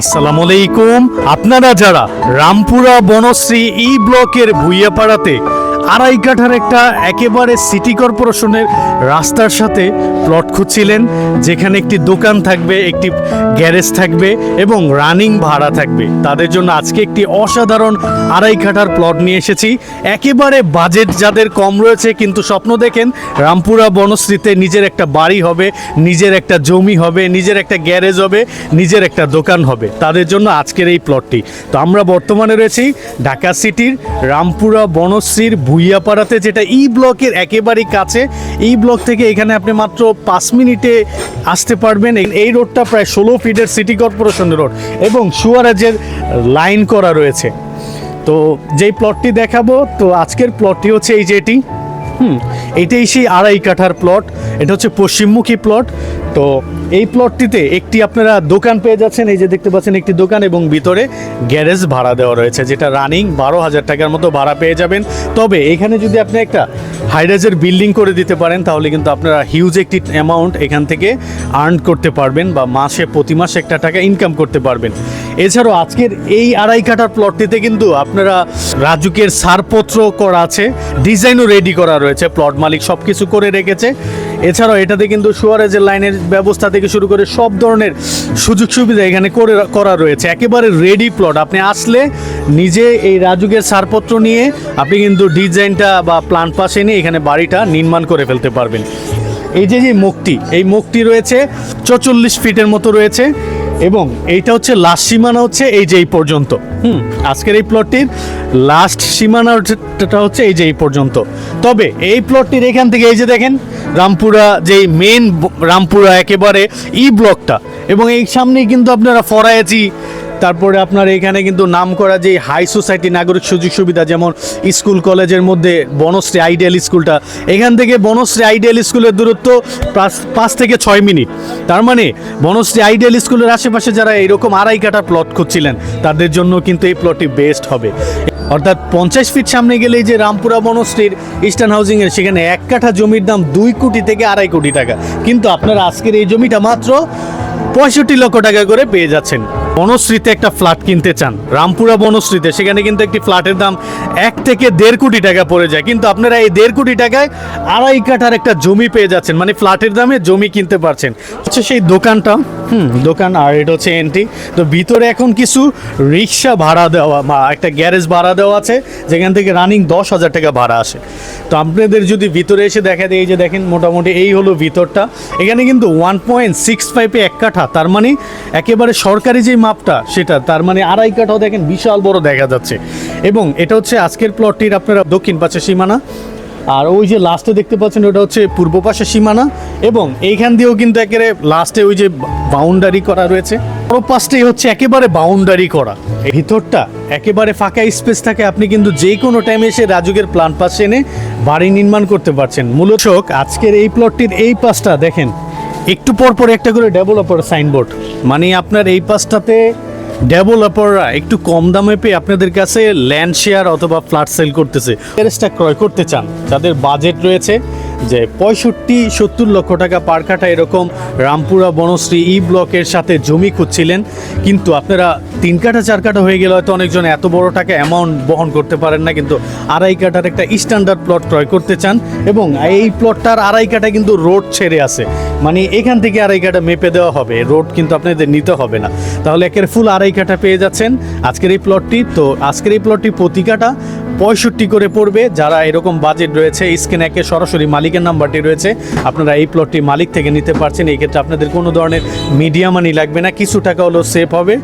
আসসালামু আলাইকুম। আপনারা যারা রামপুরা বনশ্রী ই ব্লকের ভুইয়াপাড়াতে আড়াই কাঠার একটা একেবারে সিটি কর্পোরেশনের রাস্তার সাথে প্লট খুঁজছিলেন, যেখানে একটি দোকান থাকবে, একটি গ্যারেজ থাকবে এবং রানিং ভাড়া থাকবে। তাদের জন্য আজকে একটি অসাধারণ আড়াই কাঠার প্লট নিয়ে এসেছি। একেবারে বাজেট যাদের কম রয়েছে, কিন্তু স্বপ্ন দেখেন, রামপুরা বনশ্রীতে নিজের একটা বাড়ি হবে, নিজের একটা জমি হবে, নিজের একটা গ্যারেজ হবে, নিজের একটা দোকান হবে। তাদের জন্য আজকের এই প্লটটি তো আমরা বর্তমানে রয়েছি ঢাকা সিটির রামপুরা বনশ্রীর ভুইয়াপাড়াতে, যেটা ই ব্লকের একেবারেই কাছে এই ব্লক থেকে এখানে আপনি মাত্র পাঁচ মিনিটে আসতে পারবেন। এই- এই রোডটা প্রায় ষোলো ফিটের সিটি কর্পোরেশন রোড এবং সুয়ারাজের লাইন করা রয়েছে। তো যেই প্লটটি দেখাবো, তো আজকের প্লটটি হচ্ছে এই যেটি হুম, এটাই সেই আড়াই কাঠার প্লট। এটা হচ্ছে পশ্চিমমুখী প্লট তো এই প্লটটিতে একটি আপনারা দোকান পেয়ে যাচ্ছেন। এই যে দেখতে পাচ্ছেন একটি দোকান এবং ভিতরে গ্যারেজ ভাড়া দেওয়া রয়েছে, যেটা রানিং বারো হাজার টাকার মতো ভাড়া পেয়ে যাবেন। তবে এখানে যদি আপনি একটা হাইরাইজের বিল্ডিং করে দিতে পারেন, তাহলে কিন্তু আপনারা হিউজ একটি অ্যামাউন্ট এখান থেকে আর্ন করতে পারবেন বা মাসে, প্রতি মাসে একটা টাকা ইনকাম করতে পারবেন। এছাড়াও আজকের এই আড়াই কাঠার প্লটটিতে কিন্তু আপনারা রাজুকের সারপত্র করা আছে ডিজাইনও রেডি করা রয়েছে প্লট মালিক সব কিছু করে রেখেছে। এছাড়াও এটাতে কিন্তু সুয়ারেজের লাইনের ব্যবস্থা থেকে শুরু করে সব ধরনের সুযোগ সুবিধা এখানে করে করা রয়েছে। একেবারে রেডি প্লট আপনি আসলে নিজে এই রাজুকের ছাড়পত্র নিয়ে আপনি কিন্তু ডিজাইনটা বা প্ল্যান পাশে নিয়ে এখানে বাড়িটা নির্মাণ করে ফেলতে পারবেন। এই যে যে মুক্তি এই মুক্তি রয়েছে, চচল্লিশ ফিটের মতো রয়েছে। এবং এইটা হচ্ছে লাস্ট সীমানা হচ্ছে এই যে এই পর্যন্ত। হুম, আজকের এই প্লটটির লাস্ট সীমানাটা হচ্ছে এই যে এই পর্যন্ত। তবে এই প্লটটির এখান থেকে এই যে দেখেন, রামপুরা যে মেন রামপুরা একেবারে ই ব্লকটা এবং এই সামনেই কিন্তু আপনারা ফরায়েজি তারপরে আপনার এখানে কিন্তু নাম করা যে হাই সোসাইটি নাগরিক সুযোগ সুবিধা, যেমন স্কুল, কলেজের মধ্যে বনশ্রী আইডিয়াল স্কুলটা এখান থেকে বনশ্রী আইডিয়াল স্কুলের দূরত্ব পাঁচ- থেকে ছয় মিনিট। তার মানে বনশ্রী আইডিয়াল স্কুলের আশেপাশে যারা এরকম আড়াই কাটা প্লট খুঁজছিলেন, তাদের জন্য কিন্তু এই প্লটটি বেস্ট হবে। অর্থাৎ পঞ্চাশ ফিট সামনে গেলে যে রামপুরা বনশ্রীর ইস্টার্ন হাউজিংয়ের সেখানে এক কাঠা জমির দাম দুই কোটি থেকে আড়াই কোটি টাকা। কিন্তু আপনারা আজকের এই জমিটা মাত্র পঁয়ষট্টি লক্ষ টাকা করে পেয়ে যাচ্ছেন। বনশ্রীতে একটা ফ্ল্যাট কিনতে চান, রামপুরা বনশ্রীতে, সেখানে কিন্তু একটি ফ্ল্যাটের দাম এক থেকে দেড় কোটি টাকা পড়ে যায়। কিন্তু আপনারা এই দেড় কোটি টাকায় আড়াই কাঠার একটা জমি পেয়ে যাচ্ছেন মানে ফ্ল্যাটের দামে জমি কিনতে পারছেন। হচ্ছে সেই দোকানটা, হুম, দোকান আর এটা হচ্ছে এন্ট্রি তো ভিতরে এখন কিছু রিক্সা ভাড়া দেওয়া বা একটা গ্যারেজ ভাড়া দেওয়া আছে, যেখান থেকে রানিং দশ হাজার টাকা ভাড়া আসে। আপনাদের যদি ভিতরে এসে দেখা দেয়, এই যে দেখেন মোটামুটি এই হলো ভিতরটা। এখানে কিন্তু ওয়ান পয়েন্ট সিক্স ফাইভে এক কাঠা, তার মানে একেবারে সরকারি যে মাপটা সেটা, তার মানে আড়াই কাঠাও দেখেন বিশাল বড় দেখা যাচ্ছে। এবং এটা হচ্ছে আজকের প্লটটির আপনারা দক্ষিণ পাশে সীমানা, আর ওই যে লাস্টে দেখতে পাচ্ছেন ওটা হচ্ছে পূর্ব পাশে সীমানা, এবং এইখান দিয়েও কিন্তু একেবারে লাস্টে ওই যে বাউন্ডারি করা রয়েছে। বড় পাশটাই হচ্ছে একেবারে বাউন্ডারি করা। ভিতরটা একেবারে ফাঁকা স্পেস থাকে, আপনি কিন্তু যে কোনো টাইমে এসে রাজুকের প্লান পাশে এনে বাড়ি নির্মাণ করতে পারছেন। মূলত আজকের এই প্লটটির এই পাশটা দেখেন, একটু পর পর একটা করে ডেভেলপার সাইনবোর্ড মানে আপনার এই পাশটাতে ডেভেলপাররা একটু কম দামে পেয়ে আপনাদের কাছে ল্যান্ড শেয়ার অথবা ফ্ল্যাট সেল করতেছে। ক্রয় করতে চান, যাদের বাজেট রয়েছে যে পঁয়ষট্টি, সত্তর লক্ষ টাকা পার কাঠা এরকম রামপুরা বনশ্রী ই ব্লকের সাথে জমি খুঁজছিলেন। কিন্তু আপনারা তিন কাঠা, চার কাঠা হয়ে গেলে হয়তো অনেকজন এত বড় টাকা অ্যামাউন্ট বহন করতে পারেন না, কিন্তু আড়াই কাঠার একটা স্ট্যান্ডার্ড প্লট ক্রয় করতে চান এবং এই প্লটটার আড়াই কাঠা কিন্তু রোড ছেড়ে আছে। মানে এখান থেকে আড়াই কাঠা মেপে দেওয়া হবে রোড কিন্তু আপনাদের নিতে হবে না। তাহলে একের ফুল আড়াই কাঠা পেয়ে যাচ্ছেন আজকের এই প্লটটি তো আজকের এই প্লটটি প্রতি কাঠা পঁয়ষট্টি করে পড়বে। যারা এরকম বাজেট রয়েছে স্ক্রিনে একে সরাসরি মালিকের নাম্বারটি রয়েছে। আপনারা এই প্লটটি মালিক থেকে নিতে পারছেন। এই ক্ষেত্রে আপনাদের কোনো ধরনের মিডিয়া মানি লাগবে না। কিছু টাকা হলেও সেফ হবে।